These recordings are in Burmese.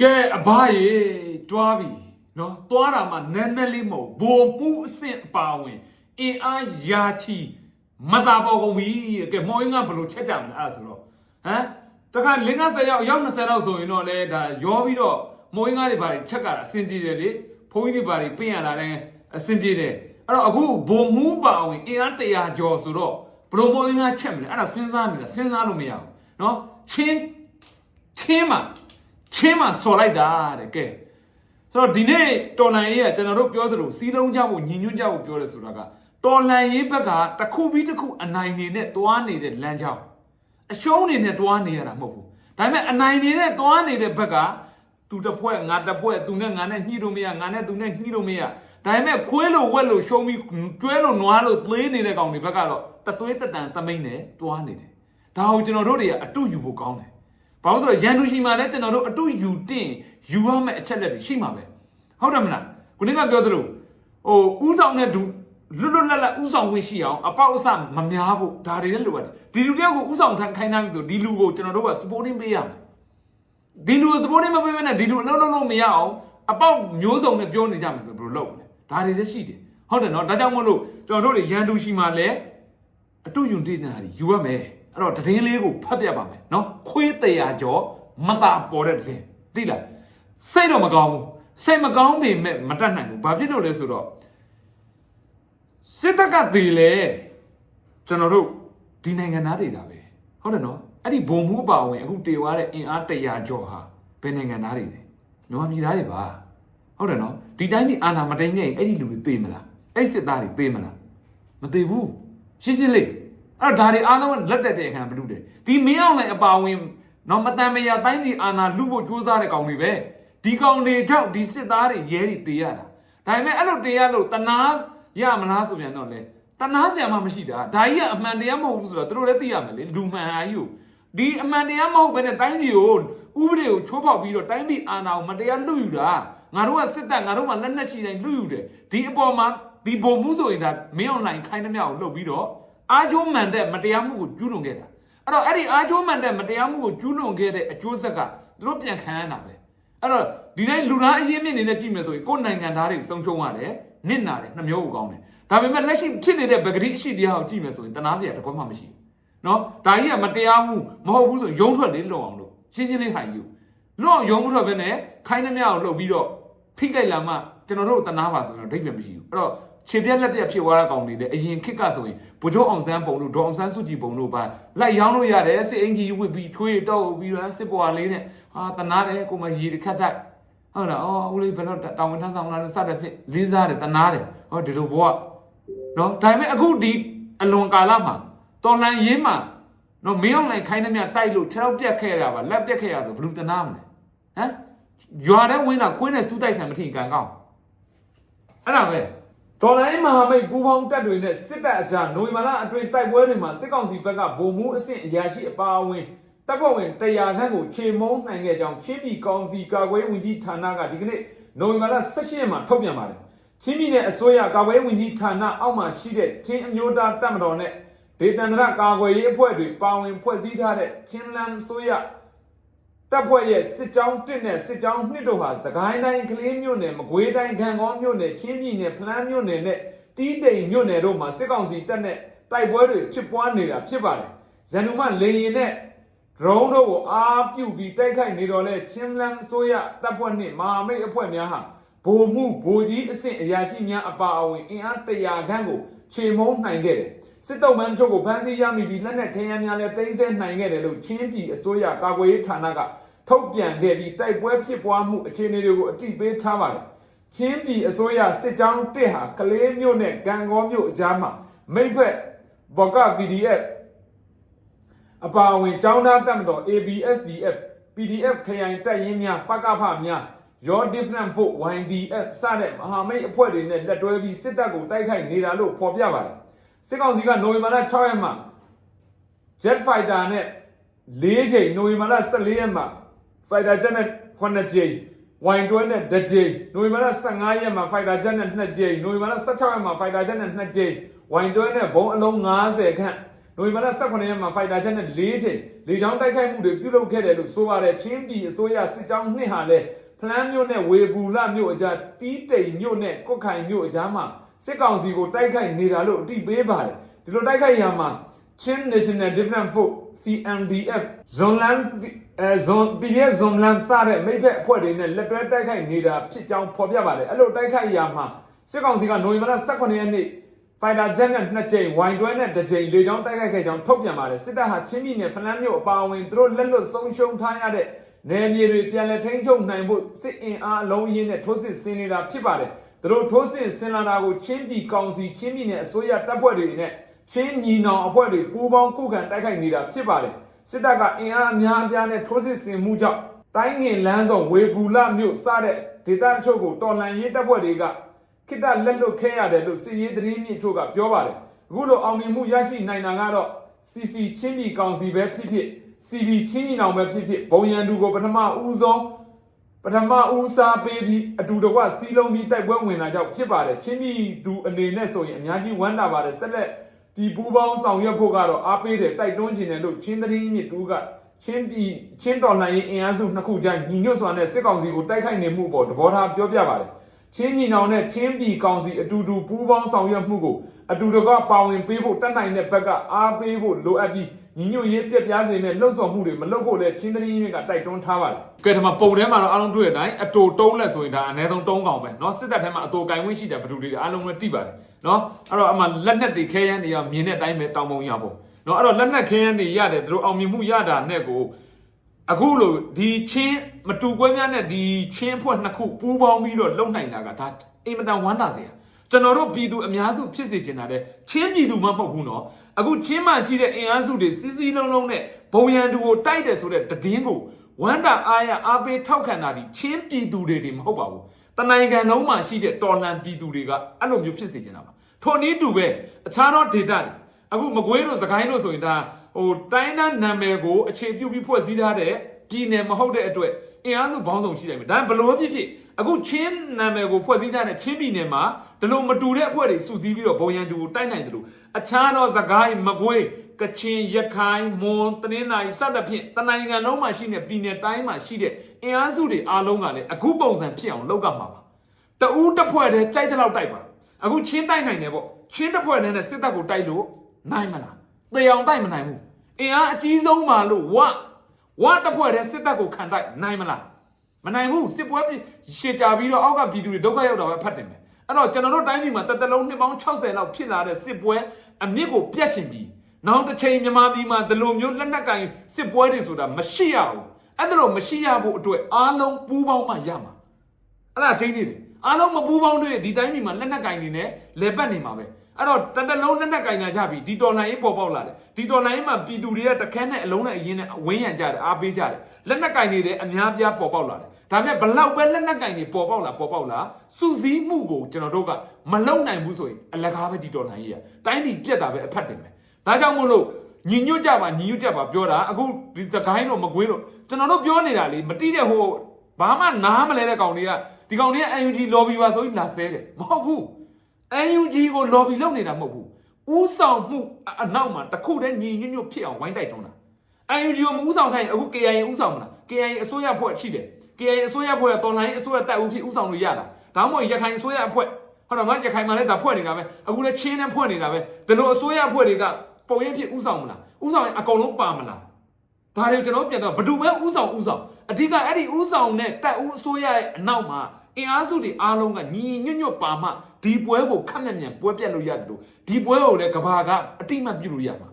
ကဲအဘရေတွားပြီနော်တွားတာမှနည်းနည်းလေးမဟုတ်ဘိုလ်မှုအဆင့်အပါဝင်အင်အားယာချီမတာပေါ်ကုန်ပြီကဲမော်အင်းကဘယ်လိုချက်ကြမလဲအဲ့ဒါဆိုတော့ဟမ်တခါလင်းက10ရောက်ရောက်20လောက်ဆိုရင်တော့လေဒါရောပြီးတော့မော်အင်းကားတွေဘာတွေချက်ကတာအဆင်ပြေတယ်လေဘုန်းကြီးတွေဘာတွေပြင်ရတာလဲအဆင်ပြေတယ်အဲ့တော့အခုဘိုလ်မှုပါဝင်အင်အား100ကျော်ဆိုတော့ဘယ်လိုမော်အင်းကားချက်မလဲအဲ့ဒါစဉ်းစားနေတာစဉ်းစားလို့မရဘူးနော်ချင်းချင်းမှာ ချင်းမှစော်လိုက်တာတဲ့ကဲဆိုတော့ဒီနေ့တော်လန်ရေးကကျွန်တော်တို့ပြောသလိုစီးလုံးကြဖို့ညီညွတ်ကြဖို့ပြောတယ်ဆိုတာကတော်လန်ရေးဘက်ကတစ်ခုပြီးတစ်ခုအနိုင်နေနဲ့တွားနေတဲ့လမ်းကြောင်းအရှုံးနေနဲ့တွားနေရတာမဟုတ်ဘူးဒါပေမဲ့အနိုင်နေနဲ့တွားနေတဲ့ဘက်ကသူတစ်ဖွဲ့ငါတစ်ဖွဲ့သူနဲ့ငါနဲ့ညှိလို့မရငါနဲ့သူနဲ့ညှိလို့မရဒါပေမဲ့ခွေးလို့ဝက်လို့ရှုံးပြီးကျွဲလို့နွားလို့သွေးနေတဲ့ကောင်တွေဘက်ကတော့တသွေးတက်တန်သမိန်နဲ့တွားနေတယ်ဒါကိုကျွန်တော်တို့တွေကအတုယူဖို့ကောင်းတယ် ဘာလို့ဆိုတော့ရန်သူရှိမှလည်းကျွန်တော်တို့အတူယူတင်ယူရမယ့်အချက်လက်တွေရှိမှာပဲဟုတ်တယ်မလားခုနကပြောသလိုဟိုဥဆောင်တဲ့သူလွတ်လွတ်လပ်လပ်ဥဆောင်ဝင်ရှိအောင်အပေါက်အစမများဖို့ဒါတွေလည်းလိုအပ်တယ်ဒီလူတယောက်ကိုဥဆောင်ထမ်းခိုင်းထားပြီဆိုဒီလူကိုကျွန်တော်တို့က supporting ပေးရမယ်ဒီလူကို supporting မပေးဘဲနဲ့ဒီလူအလုံးလုံးလုံးမရအောင်အပေါက်မျိုးစုံနဲ့ပြောနေကြမယ်ဆိုဘယ်လိုလုပ်မလဲဒါတွေလည်းရှိတယ်ဟုတ်တယ်နော်ဒါကြောင့်မို့လို့ကျွန်တော်တို့တွေရန်သူရှိမှလည်းအတူယုံတည်နေတာကြီးယူရမယ် အဲ့တော့သတင်းလေးကိုဖတ်ပြပါမယ်နော်ခွေးတရားကျော်မတာပေါ်တဲ့သတင်းသိလားစိတ်တော့မကောင်းဘူးစိတ်မကောင်းပေမဲ့မတတ်နိုင်ဘူးဘာဖြစ်လို့လဲဆိုတော့စစ်တပ်ကတည်လေကျွန်တော်တို့ဒီနိုင်ငံသားတွေဒါပဲဟုတ်တယ်နော်အဲ့ဒီဘုံမှုအပါဝင်အခုတေသွားတဲ့အင်အား100ကျော်ဟာဘယ်နိုင်ငံသားတွေလဲမြန်မာပြည်သားတွေပါဟုတ်တယ်နော်ဒီတိုင်းဒီအာဏာမတိုင်းငယ်ရင်အဲ့ဒီလူတွေသိမလားအဲ့ဒီစစ်သားတွေသိမလားမသိဘူးရှင်းရှင်းလေး အဲ့တော့ဒါတွေအားလုံးလက်တက်တဲ့အခါဘယ်လိုလဲဒီမင်းအောင်လည်းအပါဝင်တော့မတန်မရတိုင်းဒီအာနာလူဖို့ကြိုးစားတဲ့ကောင်တွေပဲဒီကောင်တွေကြောင့်ဒီစစ်သားတွေရဲတွေတေးရတာဒါပေမဲ့အဲ့လိုတေးရလို့တနာရမလားဆိုပြန်တော့လေတနာစရာမှမရှိတာဒါကြီးကအမှန်တရားမဟုတ်ဘူးဆိုတော့သူတို့လည်းသိရမယ်လေလူမှန်အားကြီးကိုဒီအမှန်တရားမဟုတ်ဘဲနဲ့တိုင်းပြည်ကိုဥပဒေကိုချိုးဖောက်ပြီးတော့တိုင်းပြည်အာဏာကိုမတရားလွတ်ယူတာငါတို့ကစစ်တပ်ငါတို့ကလက်နက်ရှိတိုင်းလွတ်ယူတယ်ဒီအပေါ်မှာဒီဘုံမှုဆိုရင်ဒါမင်းအွန်လိုင်းခိုင်းသမျှကိုလှုပ်ပြီးတော့ အာကျိုးမှန်တဲ့မတရားမှုကိုကျူးလွန်ခဲ့တာအဲ့တော့အဲ့ဒီအာကျိုးမှန်တဲ့မတရားမှုကိုကျူးလွန်ခဲ့တဲ့အကျိုးဆက်ကသူတို့ပြန်ခံရတာပဲအဲ့တော့ဒီတိုင်းလူသားအရင်းမြစ်နေနဲ့ကြည့်မယ်ဆိုရင်ကိုယ်နိုင်ငံသားတွေဆုံးရှုံးရတယ်နစ်နာတယ်နှမျိုးကိုကောင်းတယ်ဒါပေမဲ့လက်ရှိဖြစ်နေတဲ့ဗဂတိအရှိတရားကိုကြည့်မယ်ဆိုရင်တနာစရာတစ်ခွက်မှမရှိဘူးနော်ဒါကြီးကမတရားမှုမဟုတ်ဘူးဆိုရင်ရုံးထွက်လေးလုံအောင်လို့ရှင်းရှင်းလေးဟိုင်ယူလုံအောင်ရုံးမထွက်ဘဲနဲ့ခိုင်းသမျှကိုလှုပ်ပြီးတော့ထိကြိုက်လာမှကျွန်တော်တို့တနာပါဆိုရင်တော့ဒိတ်ပြန်မရှိဘူးအဲ့တော့ ခြေပြက်လက်ပြက်ဖြစ်သွားတဲ့ကောင်တွေလည်းအရင်ခစ်ကဆိုရင်ဗိုလ်ချုပ်အောင်ဆန်းပုံတို့ဒေါအောင်ဆန်းစုကြည်ပုံတို့ပါလိုက်ရောင်းလို့ရတယ်စစ်အင်ကြီးဝစ်ပြီးချွေးတော့ပြီးတော့စစ်ပွားလေးနဲ့ဟာတနာတယ်ကိုမရီတစ်ခတ်တိုက်ဟုတ်လားအော်ဦးလေးဘယ်တော့တောင်းဝန်ထမ်းဆောင်လာစတဲ့ဖြစ်လေးစားတယ်တနာတယ်ဟောဒီလိုဘဝနော်ဒါပေမဲ့အခုဒီအလွန်ကာလမှာတော်လန်ရင်းမှာနော်မင်းအောင်လိုက်ခိုင်းသမျှတိုက်လို့ခြေထောက်ပြက်ခဲ့ရပါလက်ပြက်ခဲ့ရဆိုဘယ်လူတနာမလဲဟမ်ရွာတဲ့ဝင်းတာခွင်းနဲ့စူးတိုက်ခံမထင်ကန်ကောင်းအဲ့ဒါပဲ တော်လိုင်းမဟာမိတ်ပူပေါင်းတပ်တွေနဲ့စစ်တပ်အကြားနိုဝင်ဘာလအတွင်းတိုက်ပွဲတွေမှာစစ်ကောင်စီဘက်ကဗိုလ်မှူးအဆင့်အရာရှိအပါအဝင်တပ်ဖွဲ့ဝင်100ခန့်ကိုခြေမုံနိုင်ခဲ့ကြောင်းချင်းပြည်ကောင်စီကာကွယ်ဝင်ကြီးဌာနကဒီကနေ့နိုဝင်ဘာလ18ရက်မှာထုတ်ပြန်ပါတယ်ချင်းပြည်နယ်အစိုးရကာကွယ်ဝင်ကြီးဌာနအောက်မှာရှိတဲ့ချင်းအမျိုးသားတပ်မတော်နဲ့ဒေသန္တရကာကွယ်ရေးအဖွဲ့တွေပါဝင်ဖွဲ့စည်းထားတဲ့ချင်းလန်အစိုးရ တပ်ဖွဲ့ရဲ့စစ်ကြောင်းတစ်နဲ့စစ်ကြောင်းနှစ်တို့ဟာစကိုင်းတိုင်းကလေးမြို့နယ်မကွေးတိုင်းခံကောမြို့နယ်ချင်းပြည်နယ်ဖလန်းမြို့နယ်နဲ့တီးတိန်မြို့နယ်တို့မှာစစ်ကောင်စီတပ်နဲ့တိုက်ပွဲတွေဖြစ်ပွားနေတာဖြစ်ပါတယ်။ရန်သူမှလေရင်နဲ့ drone တို့ကိုအားပြုပြီးတိုက်ခိုက်နေတော့လဲချင်းလန်းအစိုးရတပ်ဖွဲ့နှင့်မဟာမိတ်အဖွဲ့များဟာဗိုလ်မှုဗိုလ်ကြီးအဆင့်အရာရှိများအပါအဝင်အင်အား100ခန့်ကိုခြေမုံနိုင်ခဲ့တယ်။စစ်တုံးမန်းတချို့ကိုဖမ်းဆီးရမိပြီးလက်နက်ခဲယမ်းများလည်းတင်းဆဲနိုင်ခဲ့တယ်လို့ချင်းပြည်အစိုးရကာကွယ်ရေးဌာနက ထုတ်ပြန်ခဲ့ပြီးတိုက်ပွဲဖြစ်ပွားမှုအခြေအနေတွေကိုအတိပေးထားပါတယ်။ချင်းပြည်အစိုးရစစ်ကြောင်းတစ်ဟာကလေးမြို့နဲ့ကံကောမြို့အကြားမှာမိတ်ဖက်ဘော်က PDF အပါအဝင်ចောင်းသားတပ်မတော် ABSDF PDF ခရိုင်တပ်ရင်းများပကဖများ Your Different Vote YDF စတဲ့မဟာမိတ်အဖွဲ့တွေနဲ့လက်တွဲပြီးစစ်တပ်ကိုတိုက်ခိုက်နေတာလို့ဖော်ပြပါတယ်။စစ်ကောင်စီကနိုဝင်ဘာလ6ရက်မှာ Jet Fighter နဲ့၄ချိန်နိုဝင်ဘာလ14ရက်မှာ Fighter Jet နဲ့9ချိန် Y12 နဲ့1ချိန်နိုဝင်ဘာလ15ရက်မှာ Fighter Jet နဲ့2ချိန်နိုဝင်ဘာလ16ရက်မှာ Fighter Jet နဲ့2ချိန် Y12 နဲ့ဘုံအလုံး90ခန့်နိုနိုဝင်ဘာလ18ရက်မှာဖိုက်တာချက်နဲ့၄ချိန်လေကြောင်းတိုက်ခိုက်မှုတွေပြုလုပ်ခဲ့တယ်လို့ဆိုပါတယ်ချင်းပြည်အစိုးရစစ်ကြောင်းနှစ်ဟာလည်းဖလန်းမြို့နဲ့ဝေဘူလမြို့အကြားတီးတိမ်မြို့နဲ့ကွတ်ခိုင်မြို့အကြားမှာစစ်ကောင်စီကိုတိုက်ခိုက်နေတာလို့အတိပေးပါတယ်ဒီလိုတိုက်ခိုက်ရမှာ Chin National Defense Force CNDF ဇွန်လန် အဲဇွန်ပြည်ရဲ့ဇွန်လန်စတဲ့မိဖက်အဖွဲ့တွေနဲ့လက်တွဲတိုက်ခိုက်နေတာဖြစ်ကြောင်းဖော်ပြပါတယ်အဲ့လိုတိုက်ခိုက်ရမှာစစ်ကောင်စီကနိုဝင်ဘာလ18ရက်နေ့ဖိုင်တာဂျက်နဲ့နှစ်ကြိမ်ဝိုင်တွဲနဲ့တစ်ကြိမ်လေကြောင်းတိုက်ခိုက်ခဲ့ကြောင်းထုတ်ပြန်ပါတယ်စစ်တပ်ဟာချင်းပြည်နယ်ဖလန်းမြို့အပါအဝင်သူတို့လက်လွတ်ဆုံးရှုံးထားရတဲ့နယ်မြေတွေပြန်လည်ထိန်းချုပ်နိုင်ဖို့စစ်အင်အားအလုံးအရင်းနဲ့ထိုးစစ်ဆင်နေတာဖြစ်ပါတယ်သူတို့ထိုးစစ်ဆင်လာတာကိုချင်းပြည်ကောင်စီချင်းပြည်နယ်အစိုးရတပ်ဖွဲ့တွေနဲ့ချင်းညီနောင်အဖွဲ့တွေပူးပေါင်းကုခံတိုက်ခိုက်နေတာဖြစ်ပါတယ် စစ်တပ်ကအင်အားအများအပြားနဲ့ထိုးစစ်ဆင်မှုကြောင့်တိုင်းငင်လန်းဆောင်ဝေဘူလမြို့စတဲ့ဒေသအချို့ကိုတော်လှန်ရေးတပ်ဖွဲ့တွေကခိတလက်လွတ်ခဲရတယ်လို့စစ်ရေးသတင်းမြင့်ချို့ကပြောပါတယ်အခုလိုအောင်မြင်မှုရရှိနိုင်တာကတော့ CC ချင်းပြည်ကောင်စီပဲဖြစ်ဖြစ် CB ချင်းညီနောင်ပဲဖြစ်ဖြစ်ဘုံရန်သူကိုပထမဦးဆုံးပထမဦးစားပေးပြီးအတူတကွစီးလုံးပြီးတိုက်ပွဲဝင်လာကြောင့်ဖြစ်ပါတယ်ချင်းပြည်သူအနေနဲ့ဆိုရင်အများကြီးဝမ်းသာပါတယ်ဆက်လက် ဒီပူပေါင်းဆောင်ရွက်ဖို့ကတော့အားပေးတယ်တိုက်တွန်းခြင်းတယ်လို့ချင်းသတင်းမြစ်တူကချင်းပြည်ချင်းတော်လှန်ရေးအင်အားစုနှစ်ခုကြားညီညွတ်စွာနဲ့စစ်ကောင်စီကိုတိုက်ခိုက်နေမှုပေါ်သဘောထားပြောပြပါတယ်ချင်းညီနောင်နဲ့ချင်းပြည်ကောင်စီအတူတူပူးပေါင်းဆောင်ရွက်မှုကို အတူတကွပါဝင်ပေးဖို့တတ်နိုင်တဲ့ဘက်ကအားပေးဖို့လိုအပ်ပြီးညီညွတ်ရေးပြက်ပြားစေမဲ့လှုပ်ဆောင်မှုတွေမလုပ်ဖို့လဲချင်းသတင်းမြစ်ကတိုက်တွန်းထားပါတယ်ကဲဒီမှာပုံထဲမှာတော့အားလုံးတွေ့တဲ့အတိုင်းအတူတုံးလက်ဆိုရင်ဒါအနည်းဆုံးတုံးကောင်ပဲเนาะစစ်တပ်ထဲမှာအတူကင်ဝင်းရှိတယ်ဘယ်သူတွေအားလုံးလည်းသိပါတယ်เนาะအဲ့တော့အမှလက်နက်တွေခဲရန်တွေကမြင်တဲ့အတိုင်းပဲတောင်းပုံရဖို့เนาะအဲ့တော့လက်နက်ခဲရန်တွေရတယ်သူတို့အောင်မြင်မှုရတာနဲ့ကို အခုလို့ဒီချင်းမတူကွဲများနဲ့ဒီချင်းဖွဲ့နှစ်ခုပူးပေါင်းပြီးတော့လုံနိုင်တာကဒါအင်မတန်ဝမ်းသာစရာ ကျွန်တော်တို့ပြည်သူအများစုဖြစ်စေချင်တာတဲ့ချင်းပြည်သူမှမဟုတ်ဘူးနော်အခုချင်းမှရှိတဲ့အင်အားစုတွေစီစီလုံးလုံးနဲ့ဘုံရန်သူကိုတိုက်တယ်ဆိုတဲ့တည်င်းကိုဝမ်းတာအားရအားပေးထောက်ခံတာဒီချင်းပြည်သူတွေတွေမဟုတ်ပါဘူးတနိုင်ငံလုံးမှာရှိတဲ့တော်လှန်ပြည်သူတွေကအဲ့လိုမျိုးဖြစ်စေချင်တာပါထို့နည်းတူပဲအခြားသောဒေတာတွေအခုမကွေးတို့စကိုင်းတို့ဆိုရင်ဒါဟိုတိုင်းသားနာမည်ကိုအခြေပြုပြီးဖွဲ့စည်းထားတဲ့ပြည်နယ်မဟုတ်တဲ့အတွက်အင်အားစုပေါင်းစုံရှိတယ်မြေဒါဘလို့ဖြစ်ဖြစ်အခုချင်းနာမည်ကိုဖွဲ့စည်းထားတဲ့ချင်းပြည်နယ်မှာ ဒီလိုမတူတဲ့အဖွဲ့တွေစုစည်းပြီးတော့ဘုံရန်သူကိုတိုက်နိုင်တယ်လို့အခြားသောစကိုင်းမကွေးကချင်ရခိုင်မွန်တနင်္သာရီစသဖြင့်တနိုင်ငံလုံးမှာရှိတဲ့ပြည်နယ်တိုင်းမှာရှိတဲ့အင်အားစုတွေအားလုံးကလည်းအခုပုံစံဖြစ်အောင်လုပ်ကမှာပါတဦးတစ်ဖွဲ့တည်းကြိုက်တဲ့လောက်တိုက်ပါအခုချင်းတိုက်နိုင်တယ်ပေါ့ချင်းတစ်ဖွဲ့တည်းနဲ့စစ်တပ်ကိုတိုက်လို့နိုင်မလားသေအောင်တိုက်မနိုင်ဘူးအင်အားအကြီးဆုံးပါလို့ဝဝတစ်ဖွဲ့တည်းစစ်တပ်ကိုခံတိုက်နိုင်မလားမနိုင်ဘူးစစ်ပွဲရှေ့ကြပြီးတော့အောက်ကပြည်သူတွေဒုက္ခရောက်တာပဲဖတ်တယ်မယ် အဲ့တော့ကျွန်တော်တို့တိုင်းပြည်မှာတသက်လုံးနှစ်ပေါင်း60လောက်ဖြစ်လာတဲ့စစ်ပွဲအမြင့်ကိုပြတ်ချင်ပြီးနောက်တစ်ချိန်မြန်မာပြည်မှာဒီလိုမျိုးလက်နက်ကင်စစ်ပွဲတွေဆိုတာမရှိရဘူးအဲ့ဒါလို့မရှိရဖို့အတွက်အားလုံးပူးပေါင်းမှရမှာအဲ့ဒါချင်းနေတယ်အားလုံးမပူးပေါင်းတွေဒီတိုင်းပြည်မှာလက်နက်ကင်နေနဲ့လဲပတ်နေမှာပဲ အဲ့တော့တတလုံးလက်နက်ကင်ညာကြပြီဒီတော်လိုင်းရေးပေါ်ပေါက်လာတယ်ဒီတော်လိုင်းမှာပြည်သူတွေကတခက်နဲ့အလုံးနဲ့အရင်နဲ့ဝင်းရံကြတယ်အားပေးကြတယ်လက်နက်ကင်နေတဲ့အများပြားပေါ်ပေါက်လာတယ်ဒါပေမဲ့ဘလောက်ပဲလက်နက်ကင်တွေပေါ်ပေါက်လာပေါ်ပေါက်လာစုစည်းမှုကိုကျွန်တော်တို့ကမလုံနိုင်ဘူးဆိုရင်အလကားပဲဒီတော်လိုင်းရေးရတိုင်းပြည်ပြက်တာပဲအဖတ်တင်မယ်ဒါကြောင့်မို့လို့ညီညွတ်ကြပါညီညွတ်ကြပါပြောတာအခုဒီစကိုင်းတော့မကွေးတော့ကျွန်တော်တို့ပြောနေတာလေမတိတဲ့ဟိုဘာမှနားမလဲတဲ့ကောင်တွေကဒီကောင်တွေက UNG lobby ပါဆိုပြီးလာဆဲတယ်မဟုတ်ဘူး UNG ကို lobby လုပ်နေတာမဟုတ်ဘူးဥဆောင်မှုအနောက်မှာတခုတည်းညီညွတ်ညွတ်ဖြစ်အောင်ဝိုင်းတိုက်တွန်းတာ UNG ကိုမဥဆောင်ခိုင်းအခု KIA ဥဆောင်မလား KIA အစိုးရဖွဲ့ရှိတယ် KIA အစိုးရဖွဲ့ကတော်လိုင်းအစိုးရတပ်ဦးဖြစ်ဥဆောင်လို့ရတာဒါမှမဟုတ်ရခိုင်အစိုးရအဖွဲ့ဟုတ်တယ်မရခိုင်မှာလည်းဒါဖွဲ့နေတာပဲအခုလည်းချင်းနဲ့ဖွဲ့နေတာပဲဒီလိုအစိုးရဖွဲ့တွေကပုံရင်ဖြစ်ဥဆောင်မလားဥဆောင်ရင်အကုန်လုံးပါမလားဒါတွေကျွန်တော်ပြန်တော့ဘယ်သူပဲဥဆောင်ဥဆောင်အဓိကအဲ့ဒီဥဆောင်နဲ့တပ်ဦးအစိုးရရဲ့အနောက်မှာ အင်အားစုတွေအားလုံးကညီညွတ်ညွတ်ပါမှဒီပွဲကိုခက်မြက်မြန်ပွဲပြတ်လို့ရတယ်လို့ဒီပွဲကိုလည်းကဘာကအတိမတ်ပြုလို့ရမှာ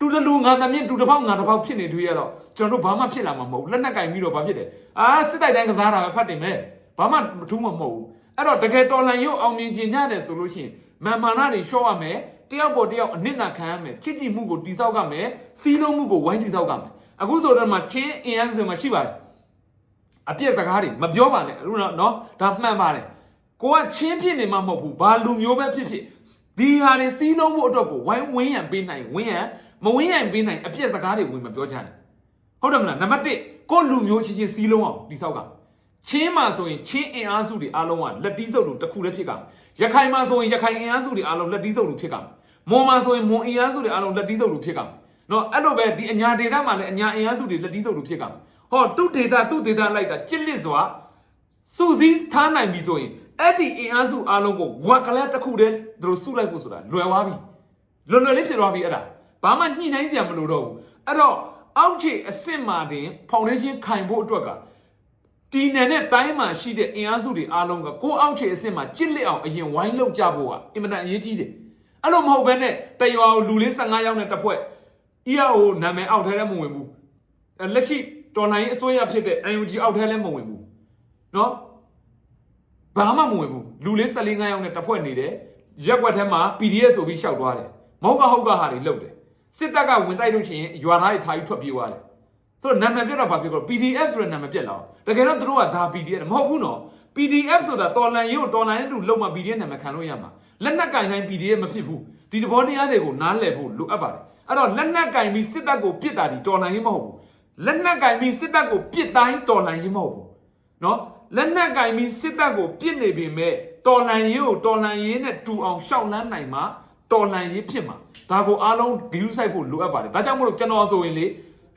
တူတလူငါသမင်းတူတစ်ပေါက်ငါတစ်ပေါက်ဖြစ်နေတွေ့ရတော့ကျွန်တော်တို့ဘာမှဖြစ်လာမှာမဟုတ်လက်နက်ကင်ပြီးတော့ဘာဖြစ်တယ်အာစစ်တိုက်တိုင်းကစားတာပဲဖတ်တယ်မဲ့ဘာမှမထူးမှာမဟုတ်ဘူးအဲ့တော့တကယ်တော်လန်ရုပ်အောင်မြင်ကျင်ကြတယ်ဆိုလို့ရှိရင်မာမာနာတွေရှော့ရမယ်တယောက်ပေါ်တယောက်အနစ်နာခံရမယ်ချစ်ကြည်မှုကိုတိဆောက်ရမယ်စီးလုံးမှုကိုဝိုင်းတိဆောက်ရမယ်အခုဆိုတော့မှချင်းအင်အားစုတွေမှာရှိပါတယ် အပြည့်စကားတွေမပြောပါနဲ့အခုတော့နော်ဒါမှန်ပါတယ်ကိုကချင်းဖြစ်နေမှမဟုတ်ဘူးဘာလူမျိုးပဲဖြစ်ဖြစ်ဒီဟာတွေစီးလုံးမှုအတွက်ကိုဝိုင်းဝင်းရံပေးနိုင်ဝင်းရံမဝင်းရံပေးနိုင်အပြည့်စကားတွေဝင်မပြောချင်ဟုတ်တယ်မလားနံပါတ်1ကိုလူမျိုးချင်းချင်းစီးလုံးအောင်တိဆောက်ကချင်းမှာဆိုရင်ချင်းအင်အားစုတွေအားလုံးကလက်တီးစုပ်လို့တစ်ခုတည်းဖြစ်ကမယ်ရခိုင်မှာဆိုရင်ရခိုင်အင်အားစုတွေအားလုံးလက်တီးစုပ်လို့ဖြစ်ကမယ်မွန်မှာဆိုရင်မွန်အင်အားစုတွေအားလုံးလက်တီးစုပ်လို့ဖြစ်ကြမယ်နော်အဲ့လိုပဲဒီအညာဒေတာမှာလည်းအညာအင်အားစုတွေလက်တီးစုပ်လို့ဖြစ်ကြမယ် ဟောသူ့ဒေတာသူ့ဒေတာလိုက်ကကြစ်လစ်စွာစူစည်းထားနိုင်ပြီဆိုရင်အဲ့ဒီအင်အားစုအားလုံးကိုဝက်ကလေးတစ်ခုတည်းသူတို့စုလိုက်ဖို့ဆိုတာလွယ်သွားပြီလွယ်လွယ်လေးဖြစ်သွားပြီအဲ့ဒါဘာမှညှိနှိုင်းစရာမလိုတော့ဘူးအဲ့တော့အောက်ခြေအစ်စ်မှာတင်ဖောင်ဒေးရှင်းခိုင်ဖို့အတွက်ကတီနယ်နဲ့တိုင်းမှာရှိတဲ့အင်အားစုတွေအားလုံးကကိုယ်အောက်ခြေအဆင့်မှာကြစ်လက်အောင်အရင်ဝိုင်းလောက်ကြဖို့ကအင်မတန်အရေးကြီးတယ်အဲ့လိုမဟုတ်ဘဲနဲ့တရွာကိုလူလေး15ယောက်နဲ့တစ်ဖွဲ့ EAO နာမည်အောက်ထဲလည်းမဝင်ဘူးအဲ့လက်ရှိ တော်လိုင်းအစိုးရဖြစ်တဲ့ UNG အောက်ထဲလည်းမဝင်ဘူးနော်ဘာမှမဝင်ဘူးလူလေး14 5ယောက်နဲ့တစ်ဖွဲ့နေတယ်ရက်ွက်ထဲမှာ PDF ဆိုပြီးရှောက်သွားတယ်မဟုတ်ကဟုတ်ကဟာတွေလုတ်တယ်စစ်တပ်ကဝင်တိုက်လို့ရှိရင်ရွာသားတွေထားပြီးထွက်ပြေးသွားတယ်ဆိုတော့နာမည်ပြတ်တော့ဘာဖြစ်လို့ PDF ဆိုတဲ့နာမည်ပြတ်လာအောင်တကယ်တော့သူတို့ကဒါ PDF မဟုတ်ဘူးနော် PDF ဆိုတာတော်လန်ရေးကိုတော်လန်ရေးတူလုံးမ PDF နာမည်ခံလို့ရမှာလက်နက်ကင်တိုင်း PDF မဖြစ်ဘူးဒီတဘောတရားတွေကိုနားလည်ဖို့လိုအပ်ပါတယ်အဲ့တော့လက်နက်ကင်ပြီးစစ်တပ်ကိုပြစ်တာဒီတော်လန်ရေးမဟုတ်ဘူး လက်နက်ကင်ပြီးစစ်တပ်ကိုပြစ်တိုင်းတော်လန်ရေးမဟုတ်ဘူးနော်လက်နက်ကင်ပြီးစစ်တပ်ကိုပြစ်နေပေမဲ့တော်လန်ရေးကိုတော်လန်ရေးနဲ့တူအောင်ရှောက်လန်းနိုင်မှာတော်လန်ရေးဖြစ်မှာဒါကိုအားလုံး view ဆိုင်ဖို့လိုအပ်ပါတယ်ဒါကြောင့်မလို့ကျွန်တော်ဆိုရင်လေ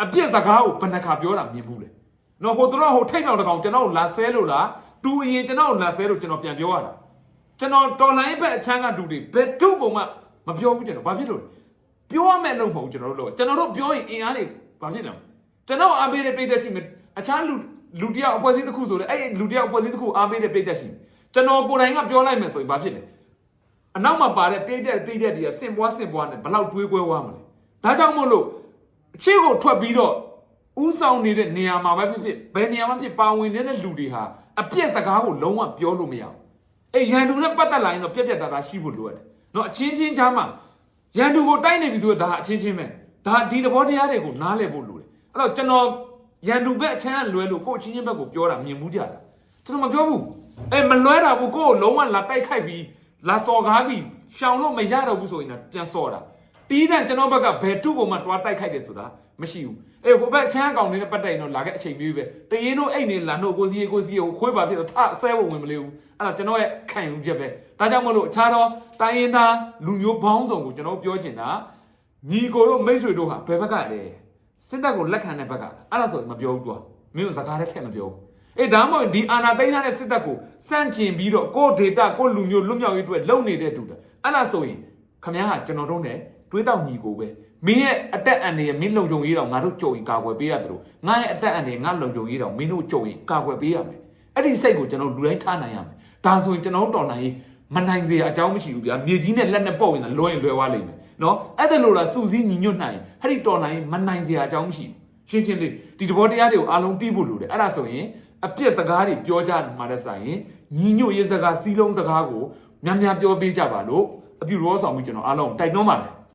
အပြစ်စကားကိုဘယ်နှခါပြောတာမြင်ဘူးလေနော်ဟိုတို့ဟိုထိတ်မြောင်တကောင်ကျွန်တော်ကိုလာဆဲလို့လားတူအရင်ကျွန်တော်ကိုလာဆဲလို့ကျွန်တော်ပြန်ပြောရတာကျွန်တော်တော်လိုင်းဘက်အချမ်းကတူတွေဘယ်တုပုံမှမပြောဘူးကျွန်တော်ဘာဖြစ်လို့လဲပြောရမယ်လို့မဟုတ်ဘူးကျွန်တော်တို့လို့ကျွန်တော်တို့ပြောရင်အင်အားတွေဘာဖြစ်လဲ ကျွန်တော်အားပေးတဲ့ပိတ်သက်ရှိမယ်အခြားလူလူတယောက်အဖွဲ့အစည်းတစ်ခုဆိုလေအဲ့လူတယောက်အဖွဲ့အစည်းတစ်ခုအားပေးတဲ့ပိတ်သက်ရှိမယ်ကျွန်တော်ကိုယ်တိုင်ကပြောလိုက်မယ်ဆိုရင်ဘာဖြစ်လဲအနောက်မှာပါတဲ့ပိတ်သက်ပိတ်သက်တွေကစင်ပွားစင်ပွားနဲ့ဘလောက်တွေးကွဲသွားမလဲဒါကြောင့်မို့လို့အချစ်ကိုထွက်ပြီးတော့ဥဆောင်နေတဲ့နေရာမှာပဲဖြစ်ဖြစ်ဘယ်နေရာမှာဖြစ်ပါဝင်နေတဲ့လူတွေဟာအပြည့်စကားကိုလုံးဝပြောလို့မရဘူး။အေးရန်သူနဲ့ပတ်သက်လာရင်တော့ပြက်ပြက်သားသားရှိဖို့လိုရတယ်။နော်အချင်းချင်းချားမှာရန်သူကိုတိုက်နေပြီဆိုတော့ဒါအချင်းချင်းပဲ။ဒါဒီသဘောတရားတွေကိုနားလည်ဖို့လိုတယ်။ အဲ့တော့ကျွန်တော်ရန်သူဘက်အချမ်းကလွဲလို့ကိုယ့်အချင်းချင်းဘက်ကိုပြောတာမြင်မှုကြတာ။ကျွန်တော်မပြောဘူး။အေးမလွဲတာဘူးကိုယ့်ကိုလုံးဝလာတိုက်ခိုက်ပြီးလာစော်ကားပြီးရှောင်လို့မရတော့ဘူးဆိုရင်တော့ပြန်စော်တာ။တီးတဲ့ကျွန်တော်ဘက်ကဘယ်တုကိုမှတွားတိုက်ခိုက်တယ်ဆိုတာမရှိဘူးအေးဟိုဘက်ချမ်းကောင်နေတဲ့ပတ်တိုင်တော့လာခဲ့အချိန်မျိုးပဲတရင်တို့အိတ်နေလာတို့ကိုစီကိုစီကိုခွေးပါဖြစ်တော့ထအဆဲဖို့ဝင်မလေးဘူးအဲ့ဒါကျွန်တော်ရဲ့ခံယူချက်ပဲဒါကြောင့်မလို့အခြားသောတိုင်းရင်းသားလူမျိုးဘောင်းဆောင်ကိုကျွန်တော်ပြောချင်တာညီကိုတို့မိတ်ဆွေတို့ဟာဘယ်ဘက်ကလဲ စစ်တပ်ကိုလက်ခံတဲ့ဘက်ကအဲ့ဒါဆိုမပြောဘူးတွားမင်းတို့စကားနဲ့ထည့်မပြောဘူးအေးဒါမှမဟုတ်ဒီအာနာသိန်းထားတဲ့စစ်တပ်ကိုစန့်ကျင်ပြီးတော့ကိုဒေတာကိုလူမျိုးလွတ်မြောက်ရေးအတွက်လုပ်နေတဲ့တူတယ်အဲ့ဒါဆိုရင်ခမ ्या ဟာကျွန်တော်တို့ ਨੇ တွေးတောက်ညီကိုပဲမင်းရဲ့အတက်အန်တွေရဲ့မင်းလုံခြုံရေးတော့ငါတို့ကြုံရင်ကာကွယ်ပေးရတယ်လို့ငါရဲ့အတက်အန်တွေငါလုံခြုံရေးတော့မင်းတို့ကြုံရင်ကာကွယ်ပေးရမယ်အဲ့ဒီစိတ်ကိုကျွန်တော်လူတိုင်းထားနိုင်ရမယ်ဒါဆိုရင်ကျွန်တော်တို့တော်နိုင်ရေးမနိုင်စေအကြောင်းမရှိဘူးဗျာမြေကြီးနဲ့လက်နဲ့ပုတ်ရင်လွှဲရင်လွှဲသွားလိမ့်မယ် နော်အဲ့ဒါလို့လားစူးစီးညီညွတ်နိုင်အဲ့ဒီတော်နိုင်ရေးမနိုင်စေအကြောင်းမရှိဘူးရှင်းရှင်းလေးဒီတဘောတရားတွေကိုအားလုံးသိဖို့လိုတယ်အဲ့ဒါဆိုရင်အပြစ်စကားတွေပြောကြမှာတဲ့ဆိုင်ရင်ညီညွတ်ရေးစကားစီးလုံးစကားကိုများများပြောပေးကြပါလို့အပြုရောဆောင်ပြီးကျွန်တော်အားလုံးတိုက်တွန်းပါတယ်